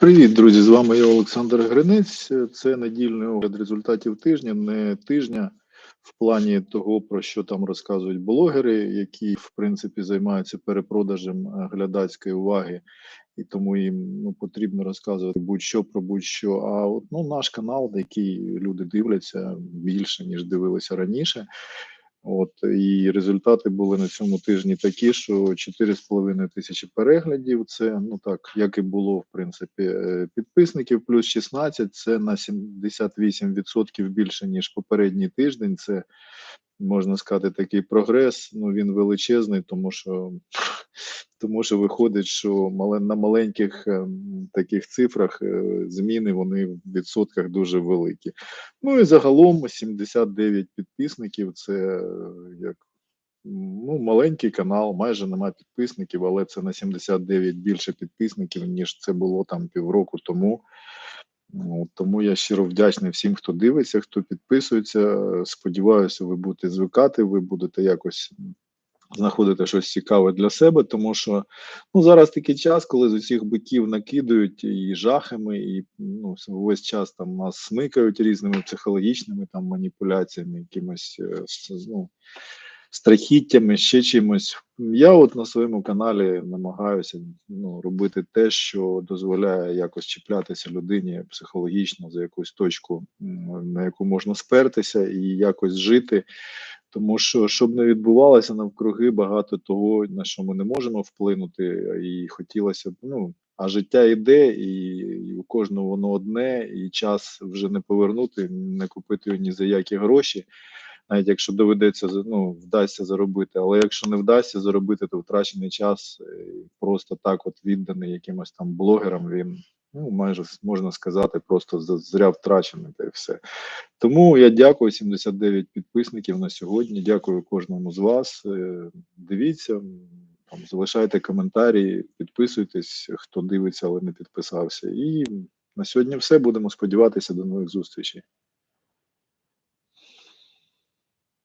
Привіт, друзі! З вами я Олександр Гринець. Це недільний огляд результатів тижня, не тижня в плані того, про що там розказують блогери, які в принципі займаються перепродажем е, глядацької уваги, і тому їм ну, потрібно розказувати будь-що про будь-що. А от ну, наш канал, який люди дивляться більше ніж дивилися раніше. От і результати були на цьому тижні такі, що 4,5 тисячі переглядів. Це ну так, як і було в принципі, е, підписників, плюс 16, Це на 78% більше ніж попередній тиждень. Це можна сказати такий прогрес. Ну він величезний, тому що тому що виходить, що на маленьких ем, таких цифрах е, зміни вони в відсотках дуже великі. Ну і загалом 79 підписників. Це е, як ну, маленький канал, майже немає підписників, але це на 79 більше підписників, ніж це було там півроку тому. Ну, Тому я щиро вдячний всім, хто дивиться, хто підписується. Сподіваюся, ви будете звикати, ви будете якось знаходити щось цікаве для себе, тому що ну зараз такий час, коли з усіх биків накидають і жахами, і ну весь час там нас смикають різними психологічними там маніпуляціями, якимось е, ну, страхіттями, ще чимось. Я от на своєму каналі намагаюся ну, робити те, що дозволяє якось чіплятися людині психологічно за якусь точку, на яку можна спертися, і якось жити. Тому що щоб не відбувалося навкруги багато того, на що ми не можемо вплинути, і хотілося б, ну а життя йде, і, у кожного воно одне, і час вже не повернути, не купити ні за які гроші навіть якщо доведеться ну, вдасться заробити. Але якщо не вдасться заробити, то втрачений час е, просто так, от відданий якимось там блогерам, він ну майже можна сказати, просто зря втрачений та й все. Тому я дякую 79 підписників на сьогодні. Дякую кожному з вас. Е, дивіться. Там залишайте коментарі, підписуйтесь, хто дивиться, але не підписався. І на сьогодні все. Будемо сподіватися до нових зустрічей.